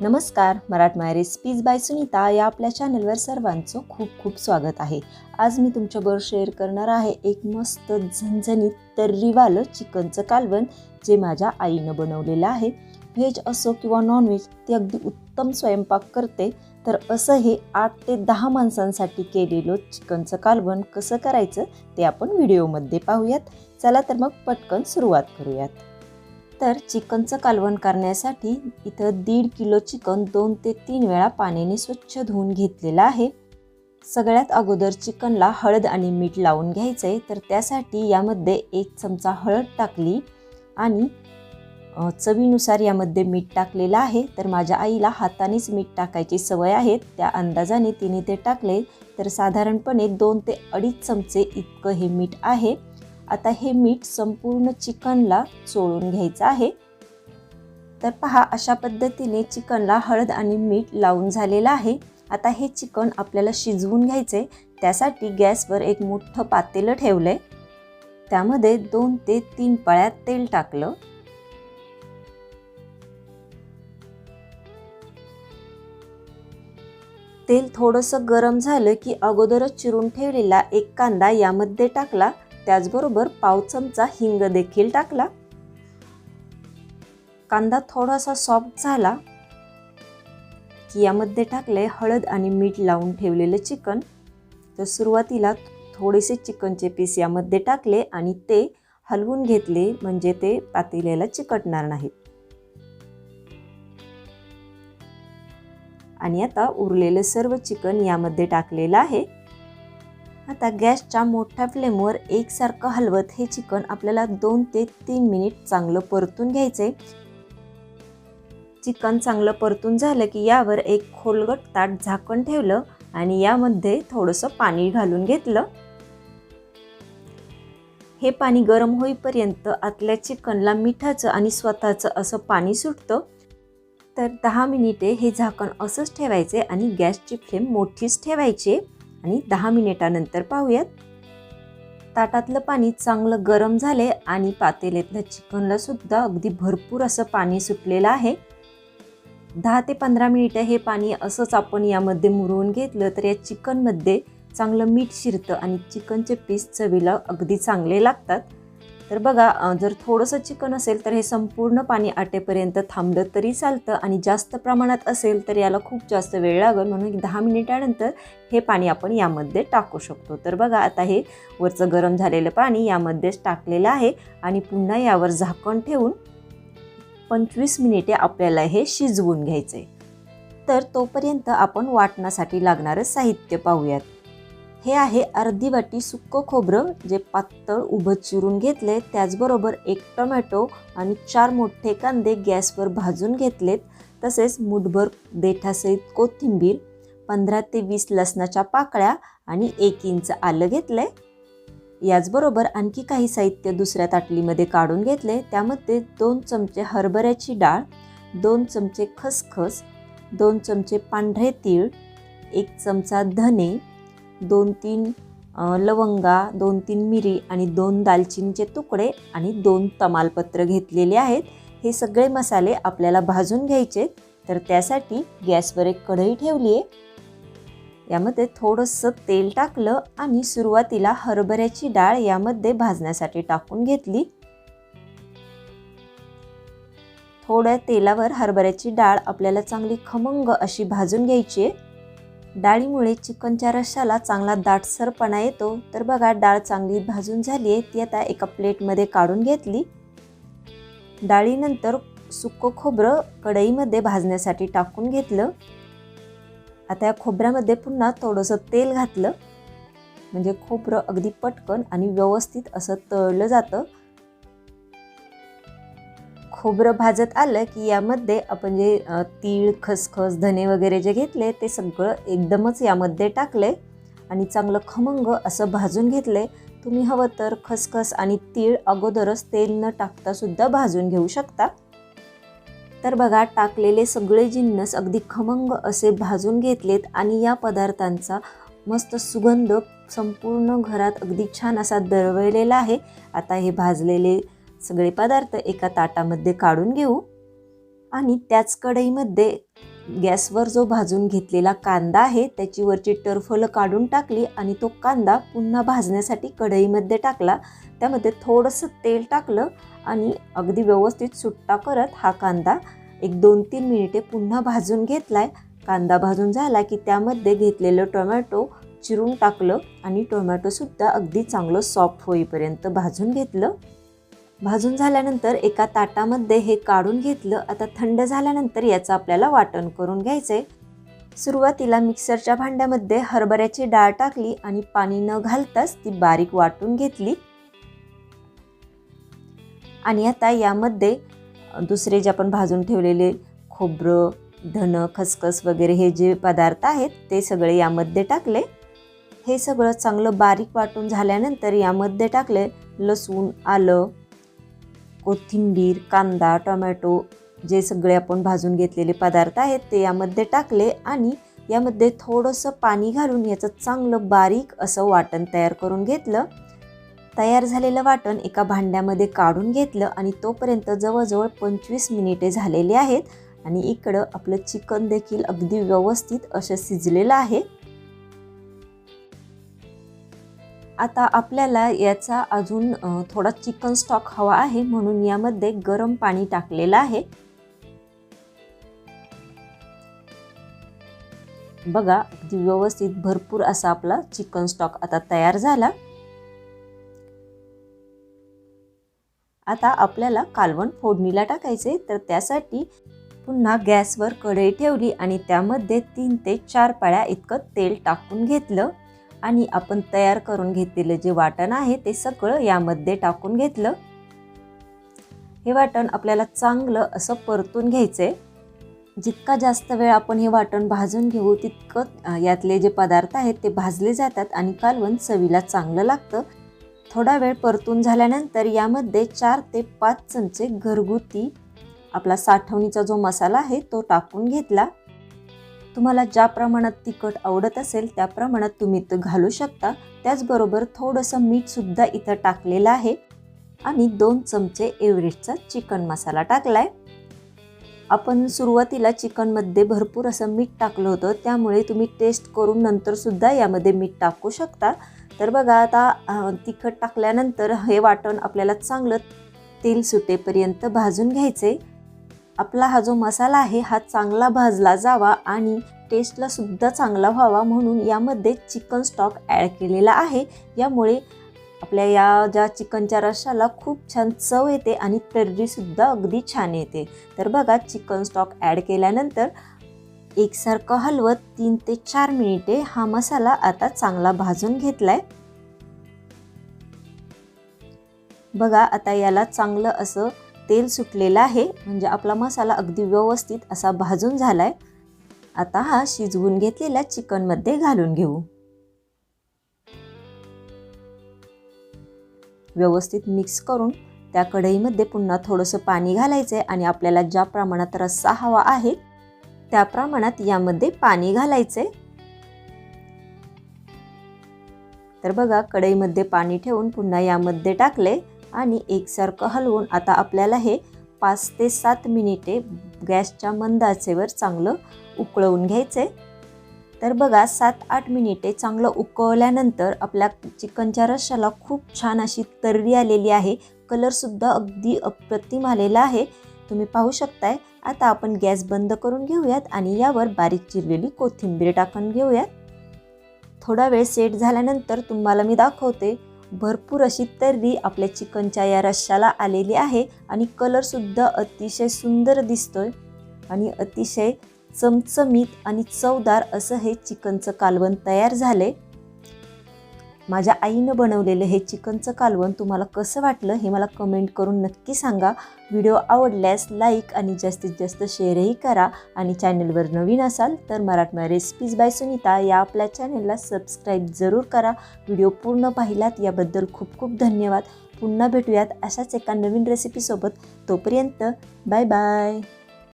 नमस्कार मराठमाय recipes bye Sunita या आपल्या चॅनलवर सर्वांचं खूप खूप स्वागत आहे. आज मी तुमच्याबरोबर शेअर करणार आहे एक मस्त झणझणीत तर्रीवालं चिकनचं कालवण जे माझ्या आईनं बनवलेलं आहे. व्हेज असो किंवा नॉनव्हेज ते अगदी उत्तम स्वयंपाक करते. तर असं हे आठ ते दहा माणसांसाठी केलेलं चिकनचं कालवण कसं करायचं ते आपण व्हिडिओमध्ये पाहूयात. चला तर मग पटकन सुरुवात करूयात. तर चिकनचं कालवण करण्यासाठी इथं दीड किलो चिकन दोन ते तीन वेळा पाण्याने स्वच्छ धुवून घेतलेलं आहे. सगळ्यात अगोदर चिकनला हळद आणि मीठ लावून घ्यायचं आहे तर त्यासाठी यामध्ये एक चमचा हळद टाकली आणि चवीनुसार यामध्ये मीठ टाकलेलं आहे. तर माझ्या आईला हातानेच मीठ टाकायची सवय आहे. त्या अंदाजाने तिने ते टाकले. तर साधारणपणे दोन ते अडीच चमचे इतकं हे मीठ आहे. आता हे मीठ संपूर्ण चिकनला चोळून घ्यायचं आहे. तर पहा अशा पद्धतीने चिकनला हळद आणि मीठ लावून झालेलं आहे. आता हे चिकन आपल्याला शिजवून घ्यायचे त्यासाठी गॅसवर एक मोठं पातेलं ठेवलं आहे त्यामध्ये दोन ते तीन पळ्यात तेल टाकलं. तेल थोडंसं गरम झालं की अगोदरच चिरून ठेवलेला एक कांदा यामध्ये टाकला. त्याचबरोबर पाव चमचा हिंग देखील टाकला. कांदा थोडासा सॉफ्ट झाला की यामध्ये टाकले हळद आणि मीठ लावून ठेवलेलं चिकन. तर सुरुवातीला थोडेसे चिकनचे पीस यामध्ये टाकले आणि ते हलवून घेतले म्हणजे ते पातेल्याला चिकटणार नाहीत. आणि आता उरलेलं सर्व चिकन यामध्ये टाकलेलं आहे. आता गॅसच्या मोठ्या फ्लेमवर एकसारखं हलवत हे चिकन आपल्याला दोन ते तीन मिनिट चांगलं परतून घ्यायचे चिकन चांगलं परतून झालं की यावर एक खोलगट ताट झाकण ठेवलं आणि यामध्ये थोडंसं पाणी घालून घेतलं. हे पाणी गरम होईपर्यंत आतल्या चिकनला मिठाचं आणि स्वतःचं असं पाणी सुटतं. तर दहा मिनिटे हे झाकण असंच ठेवायचे आणि गॅसची फ्लेम मोठीच ठेवायची आणि दहा मिनिटानंतर पाहूयात. ताटातलं पाणी चांगलं गरम झाले आणि पातेल्यातल्या चिकनला सुद्धा अगदी भरपूर असं पाणी सुटलेलं आहे. दहा ते पंधरा मिनिटं हे पाणी असंच आपण यामध्ये मुरवून घेतलं तर या चिकनमध्ये चांगलं मीठ शिरतं आणि चिकनचे पीस चवीला अगदी चांगले लागतात. तर बघा जर थोडंसं चिकन असेल तर हे संपूर्ण पाणी आटेपर्यंत थांबलं तरी चालतं आणि जास्त प्रमाणात असेल तर याला खूप जास्त वेळ लागेल. म्हणून दहा मिनिटानंतर हे पाणी आपण यामध्ये टाकू शकतो. तर बघा आता हे वरचं गरम झालेलं पाणी यामध्येच टाकलेलं आहे आणि पुन्हा यावर झाकण ठेवून पंचवीस मिनिटे आपल्याला हे शिजवून घ्यायचे तर तोपर्यंत आपण वाटणासाठी लागणारं साहित्य पाहूयात. हे आहे अर्धी वाटी सुक्क खोबरं जे पातळ उभं चिरून घेतले त्याचबरोबर एक टोमॅटो आणि चार मोठे कांदे गॅसवर भाजून घेतलेत. तसेच मुठभर देठासहित कोथिंबीर पंधरा ते वीस लसणाच्या पाकळ्या आणि एक इंच आलं घेतलंय. याचबरोबर आणखी काही साहित्य दुसऱ्या ताटलीमध्ये काढून घेतले त्यामध्ये दोन चमचे हरभऱ्याची डाळ दोन चमचे खसखस दोन चमचे पांढरे तीळ एक चमचा धने दोन तीन लवंगा दोन तीन मिरी आणि दोन दालचिनीचे तुकडे आणि दोन तमालपत्र घेतलेले आहेत. हे सगळे मसाले आपल्याला भाजून घ्यायचे तर त्यासाठी गॅसवर एक कढई ठेवली आहे. यामध्ये थोडंसं तेल टाकलं आणि सुरुवातीला हरभऱ्याची डाळ यामध्ये भाजण्यासाठी टाकून घेतली. थोड्या तेलावर हरभऱ्याची डाळ आपल्याला चांगली खमंग अशी भाजून घ्यायची आहे. डाळीमुळे चिकनच्या रश्शाला चांगला दाटसरपणा येतो. तर बघा डाळ चांगली भाजून झाली आहे. ती आता एका प्लेटमध्ये काढून घेतली. डाळीनंतर सुकं खोबरं कढईमध्ये भाजण्यासाठी टाकून घेतलं. आता या खोबऱ्यामध्ये पुन्हा थोडंसं तेल घातलं. म्हणजे खोबरं अगदी पटकन आणि व्यवस्थित असं तळलं जातं. खोबरं भाजत आलं की यामध्ये आपण जे तीळ खसखस धने वगैरे जे घेतले ते सगळं एकदमच यामध्ये टाकले आणि चांगलं खमंग असं भाजून घेतले. तुम्ही हवं तर खसखस आणि तीळ अगोदरच तेल न टाकतासुद्धा भाजून घेऊ शकता. तर बघा टाकलेले सगळे जिन्नस अगदी खमंग असे भाजून घेतलेत आणि या पदार्थांचा मस्त सुगंध संपूर्ण घरात अगदी छान असा दरवळलेला आहे. आता हे भाजलेले सगळे पदार्थ एका ताटामध्ये काढून घेऊ आणि त्याच कढईमध्ये गॅसवर जो भाजून घेतलेला कांदा आहे त्याची वरची टरफलं काढून टाकली आणि तो कांदा पुन्हा भाजण्यासाठी कढईमध्ये टाकला. त्यामध्ये थोडंसं तेल टाकलं आणि अगदी व्यवस्थित सुट्टा करत हा कांदा एक दोन तीन मिनिटे पुन्हा भाजून घेतलाय. कांदा भाजून झाला की त्यामध्ये घेतलेलं टोमॅटो चिरून टाकलं आणि टोमॅटोसुद्धा अगदी चांगलं सॉफ्ट होईपर्यंत भाजून घेतलं. भाजून झाल्यानंतर एका ताटामध्ये हे काढून घेतलं. आता थंड झाल्यानंतर याचं आपल्याला वाटण करून घ्यायचं आहे सुरुवातीला मिक्सरच्या भांड्यामध्ये हरभऱ्याची डाळ टाकली आणि पाणी न घालताच ती बारीक वाटून घेतली. आणि आता यामध्ये दुसरे जे आपण भाजून ठेवलेले खोबरं धन खसखस वगैरे हे जे पदार्थ आहेत ते सगळे यामध्ये टाकले. हे सगळं चांगलं बारीक वाटून झाल्यानंतर यामध्ये टाकले लसूण आलं कोथिंबीर कांदा टोमॅटो जे सगळे आपण भाजून घेतलेले पदार्थ आहेत ते यामध्ये टाकले आणि यामध्ये थोडंसं पाणी घालून याचं चांगलं बारीक असं वाटण तयार करून घेतलं. तयार झालेलं वाटण एका भांड्यामध्ये काढून घेतलं आणि तोपर्यंत जवळजवळ पंचवीस मिनिटे झालेली आहेत आणि इकडं आपलं चिकन देखील अगदी व्यवस्थित असं शिजलेलं आहे. आता आपल्याला याचा अजून थोडा चिकन स्टॉक हवा आहे म्हणून यामध्ये गरम पाणी टाकलेलं आहे. बघा अगदी व्यवस्थित भरपूर असा आपला चिकन स्टॉक आता तयार झाला. आता आपल्याला कालवण फोडणीला टाकायचे तर त्यासाठी पुन्हा गॅसवर कढई ठेवली आणि त्यामध्ये तीन ते चार पाळ्या इतकं तेल टाकून घेतलं. आणि आपण तयार करून घेतलेलं जे वाटण आहे ते सगळं यामध्ये टाकून घेतलं. हे वाटण आपल्याला चांगलं असं परतून घ्यायचंय. जितका जास्त वेळ आपण हे वाटण भाजून घेऊ तितकं यातले जे पदार्थ आहेत ते भाजले जातात आणि कालवण चवीला चांगलं लागतं. थोडा वेळ परतून झाल्यानंतर यामध्ये चार ते पाच चमचे घरगुती आपला साठवणीचा जो मसाला आहे तो टाकून घेतला. तुम्हाला ज्या प्रमाणात तिखट आवडत असेल त्या प्रमाणात तुम्ही इथं घालू शकता. त्याचबरोबर थोडंसं मीठसुद्धा इथं टाकलेलं आहे. आणि दोन चमचे एव्हरेस्टचा चिकन मसाला टाकलाय. आपण सुरुवातीला चिकनमध्ये भरपूर असं मीठ टाकलं होतं. त्यामुळे तुम्ही टेस्ट करून नंतरसुद्धा यामध्ये मीठ टाकू शकता. तर बघा आता तिखट टाकल्यानंतर हे वाटण आपल्याला चांगलं तेल सुटेपर्यंत भाजून घ्यायचे आपला हा जो मसाला आहे हा चांगला भाजला जावा आणि टेस्टला सुद्धा चांगला व्हावा म्हणून यामध्ये चिकन स्टॉक ॲड केलेला आहे. यामुळे आपल्या या ज्या चिकनच्या रश्शाला खूप छान चव येते आणि तर्रीसुद्धा अगदी छान येते. तर बघा चिकन स्टॉक ॲड केल्यानंतर एकसारखं हलवत तीन ते चार मिनिटे हा मसाला आता चांगला भाजून घेतलाय. बघा आता याला चांगलं असं तेल सुटलेलं आहे. म्हणजे आपला मसाला अगदी व्यवस्थित असा भाजून झाला आहे आता हा शिजवून घेतलेल्या चिकनमध्ये घालून घेऊ. व्यवस्थित मिक्स करून त्या कढईमध्ये पुन्हा थोडंसं पाणी घालायचं आहे आणि आपल्याला ज्या प्रमाणात रस्सा हवा आहे त्या प्रमाणात यामध्ये पाणी घालायचे तर बघा कढईमध्ये पाणी ठेवून पुन्हा यामध्ये टाकले आणि एकसारखं हलवून आता आपल्याला हे पाच ते सात मिनिटे गॅसच्या मंद आचेवर चांगलं उकळवून घ्यायचे तर बघा सात आठ मिनिटे चांगलं उकळल्यानंतर आपल्या चिकनच्या रश्शाला खूप छान अशी तर्री आलेली आहे. कलरसुद्धा अगदी अप्रतिम आलेला आहे. तुम्ही पाहू शकताय. आता आपण गॅस बंद करून घेऊयात आणि यावर बारीक चिरलेली कोथिंबीर टाकून घेऊयात. थोडा वेळ सेट झाल्यानंतर तुम्हाला मी दाखवते. भरपूर अशी तर्री आपल्या चिकनच्या या रश्शाला आलेली आहे आणि कलरसुद्धा अतिशय सुंदर दिसतोय. आणि अतिशय चमचमीत आणि चवदार असं हे चिकनचं कालवण तयार झाले माझ्या आईनं बनवलेलं हे चिकनचं कालवण तुम्हाला कसं वाटलं हे मला कमेंट करून नक्की सांगा. व्हिडिओ आवडल्यास लाईक आणि जास्तीत जास्त शेअरही करा आणि चॅनलवर नवीन असाल तर मराठमा रेसिपीज बाय सुनीता या आपल्या चॅनलला सबस्क्राईब जरूर करा. व्हिडिओ पूर्ण पाहिलात याबद्दल खूप खूप धन्यवाद. पुन्हा भेटूयात अशाच एका नवीन रेसिपीसोबत तोपर्यंत बाय बाय